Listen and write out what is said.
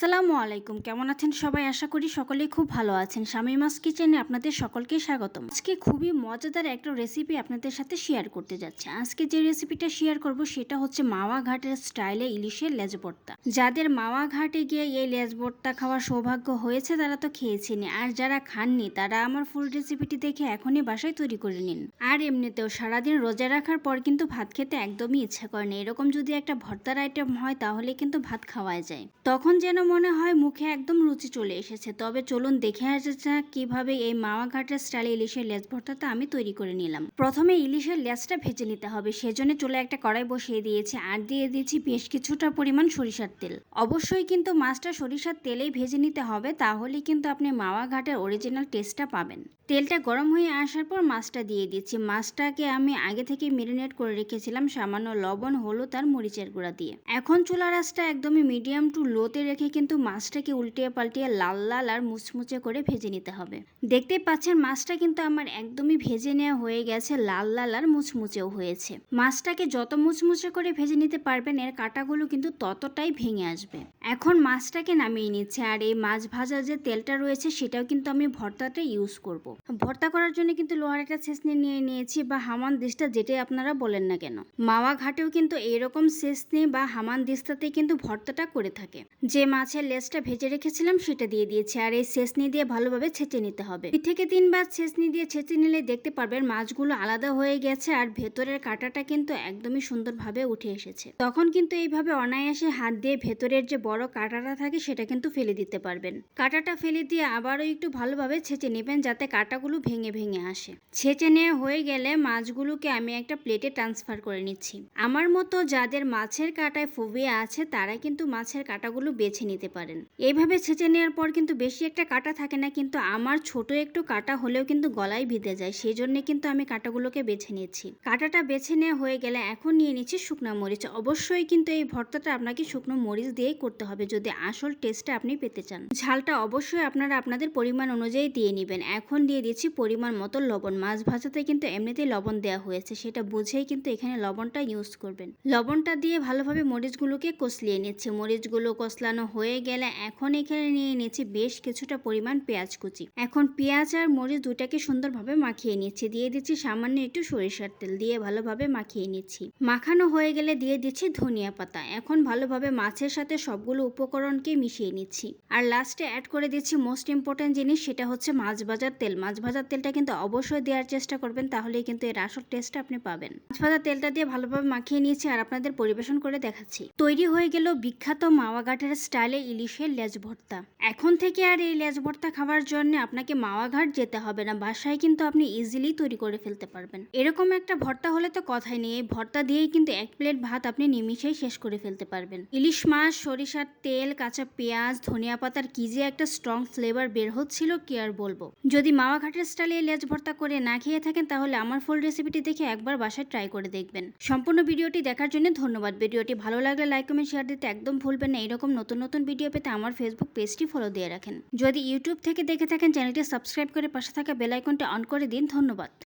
আসসালামু আলাইকুম। কেমন আছেন সবাই? আশা করি সকলেই খুব ভালো আছেন। স্বামী শামিমাস কিচেনে আপনাদের সকলকে স্বাগতম। আজকে খুবই মজাদার একটা রেসিপি আপনাদের সাথে শেয়ার করতে যাচ্ছি। আজকে যে রেসিপিটা শেয়ার করব সেটা হচ্ছে মাওয়া ঘাটের স্টাইলে ইলিশের লেজ ভর্তা। যাদের মাওয়া ঘাটে গিয়ে এই লেজ ভর্তা খাওয়ার সৌভাগ্য হয়েছে, তারা তো খেয়েছেনি আর যারা খাননি, তারা আমার ফুল রেসিপিটি দেখে এখনই বাসায় তৈরি করে নিন। আর এমনিতেও সারাদিন রোজা রাখার পর কিন্তু ভাত খেতে একদমই ইচ্ছা করে না। এরকম যদি একটা ভর্তার আইটেম হয়, তাহলে কিন্তু ভাত খাওয়া যায়। তখন যেন মনে হয় মুখে একদম রুচি চলে এসেছে। তবে চলুন দেখে আসা যাক কীভাবে এই মাওয়া ঘাটের স্টাইলে ইলিশের লেজ ভর্তাটা আমি তৈরি করে নিলাম। প্রথমে ইলিশের লেজটা ভেজে নিতে হবে। সেজন্য চলে একটা কড়াই বসিয়ে দিয়েছি আর দিয়ে দিয়েছি বেশ কিছুটা পরিমাণ সরিষার তেল। অবশ্যই কিন্তু মাছটা সরিষার তেলেই ভেজে নিতে হবে, তাহলে কিন্তু আপনি মাওয়া ঘাটের অরিজিনাল টেস্টটা পাবেন। তেলটা গরম হয়ে আসার পর মাছটা দিয়ে দিচ্ছি। মাছটাকে আমি আগে থেকে মেরিনেট করে রেখেছিলাম, সামান্য লবণ, হলুদ আর মরিচের গুঁড়া দিয়ে। এখন চুলা রাসটা একদমই মিডিয়াম টু লোতে রেখে কিন্তু মাছটাকে উল্টিয়ে পাল্টিয়ে লাল লাল আর মুচমুচে করে ভেজে নিতে হবে। দেখতে পাচ্ছেন মাছটা কিন্তু আমার একদমই ভেজে নেওয়া হয়ে গেছে, লাল লাল আর মুচমুচেও হয়েছে। মাছটাকে যত মুচমুচে করে ভেজে নিতে পারবেন, এর কাঁটাগুলো কিন্তু ততটাই ভেঙে আসবে। এখন মাছটাকে নামিয়ে নিচ্ছে, আর এই মাছ ভাজার যে তেলটা রয়েছে, সেটাও কিন্তু আমি ভর্তাটা ইউজ করব। ভর্তা করার জন্য কিন্তু লোহার একটা ছেঁচনি নিয়ে নিয়েছি বা হামান দিস্তা, যেটাই আপনারা বলেন না কেন। মাওয়া ঘাটেও কিন্তু এইরকম ছেঁচনি বা হামান দিস্তাতে কিন্তু ভর্তাটা করে থাকে। যে মাছের লেজটা ভেজে রেখেছিলাম, সেটা দিয়ে দিয়েছি। আর এই ছেঁচনি দিয়ে ভালোভাবে ছেঁচে নিতে হবে। দুই থেকে তিনবার ছেঁচনি দিয়ে ছেঁচে নিলে দেখতে পারবেন মাছগুলো আলাদা হয়ে গেছে আর ভেতরের কাঁটাটা কিন্তু একদমই সুন্দরভাবে উঠে এসেছে। তখন কিন্তু এইভাবে অনায়াসে হাত দিয়ে ভেতরের যে বড় কাঁটাটা থাকে, সেটা কিন্তু ফেলে দিতে পারবেন। কাঁটাটা ফেলে দিয়ে আবারও একটু ভালোভাবে ছেঁচে নেবেন, যাতে কাঁটাগুলো ভেঙে ভেঙে আসে। ছেঁচে নেওয়া হয়ে গেলে মাছগুলোকে আমি একটা প্লেটে ট্রান্সফার করে নিচ্ছি। আমার মতো যাদের মাছের কাঁটায় ফোবিয়া আছে, তারা কিন্তু মাছের কাঁটাগুলো বেছে নিতে পারেন। এইভাবে ছেঁচে নেওয়ার পর কিন্তু বেশি একটা কাঁটা থাকে না, কিন্তু আমার ছোট একটু কাটা হলেও কিন্তু গলায় ভিদে যায়, সেই জন্য কিন্তু আমি কাঁটাগুলোকে বেছে নিয়েছি। কাঁটাটা বেছে নেওয়া হয়ে গেলে এখন নিয়ে নিচ্ছি শুকনো মরিচ। অবশ্যই কিন্তু এই ভর্তাটা আপনাকে শুকনো মরিচ দিয়েই করতে হবে, যদি আসল টেস্টটা আপনি পেতে চান। ঝালটা অবশ্যই আপনারা আপনাদের পরিমাণ অনুযায়ী দিয়ে নেবেন। এখন দিয়ে দিচ্ছি পরিমাণ মতো লবণ। মাছ ভাজাতে কিন্তু এমনিতেই লবণ দেওয়া হয়েছে, সেটা বুঝেই কিন্তু এখানে লবণটা ইউজ করবেন। লবণটা দিয়ে ভালোভাবে মরিচগুলোকে কষলিয়ে নিচ্ছে। মরিচগুলো কষলানো হয়ে গেলে এখন এখানে নিয়ে নিচ্ছি বেশ কিছুটা পরিমাণ পেঁয়াজ কুচি। এখন পেঁয়াজ আর মরিচ দুটাকে সুন্দরভাবে মাখিয়ে নিচ্ছি। দিয়ে দিচ্ছি সামান্য একটু সরিষার তেল দিয়ে ভালোভাবে মাখিয়ে নিচ্ছি। মাখানো হয়ে গেলে দিয়ে দিচ্ছি ধনিয়া পাতা। এখন ভালোভাবে মাছের সাথে সবগুলো উপকরণকে মিশিয়ে নিচ্ছি। আর লাস্টে অ্যাড করে দিচ্ছি মোস্ট ইম্পর্টেন্ট জিনিস, সেটা হচ্ছে মাছ ভাজার তেল। মাছ ভাজার তেলটা কিন্তু অবশ্যই দেওয়ার চেষ্টা করবেন, তাহলেই কিন্তু এর আসল টেস্টটা আপনি পাবেন। মাছ ভাজার তেলটা দিয়ে ভালোভাবে মাখিয়ে নিয়েছি আর আপনাদের পরিবেশন করে দেখাচ্ছি। তৈরি হয়ে গেল বিখ্যাত মাওয়া ঘাটের স্টাইলে ইলিশের লেজ ভর্তা। এখন থেকে আর এই লেজ ভর্তা খাওয়ার জন্য আপনাকে মাওয়া ঘাট যেতে হবে না, বাসায় কিন্তু আপনি ইজিলি তৈরি করে ফেলতে পারবেন। এরকম একটা ভর্তা হলে তো কথাই নেই, এই ভর্তা দিয়েই কিন্তু এক প্লেট ভাত আপনি নিমিশেই শেষ করে ফেলতে পারবেন। ইলিশ মাছ, সরিষার তেল, কাঁচা পেঁয়াজ, ধনিয়া পাতার কি যে একটা স্ট্রং ফ্লেভার বের হচ্ছিল, কি আর বলব? যদি মাওয়া ঘাটের স্টাইলে এই লেজ ভর্তা করে না খেয়ে থাকেন, তাহলে আমার ফুল রেসিপিটি দেখে একবার বাসায় ট্রাই করে দেখবেন। সম্পূর্ণ ভিডিওটি দেখার জন্য ধন্যবাদ। ভিডিওটি ভালো লাগলে লাইক কমেন্ট শেয়ার দিতে একদম ভুলবেন না। এরকম নতুন নতুন ভিডিও পেতে আমার ফেসবুক পেজটি ফলো দিয়ে রাখেন। যদি ইউটিউব থেকে দেখে থাকেন চ্যানেলটি সাবস্ক্রাইব করে পাশে থাকা বেলাইকনটি অন করে দিন। ধন্যবাদ।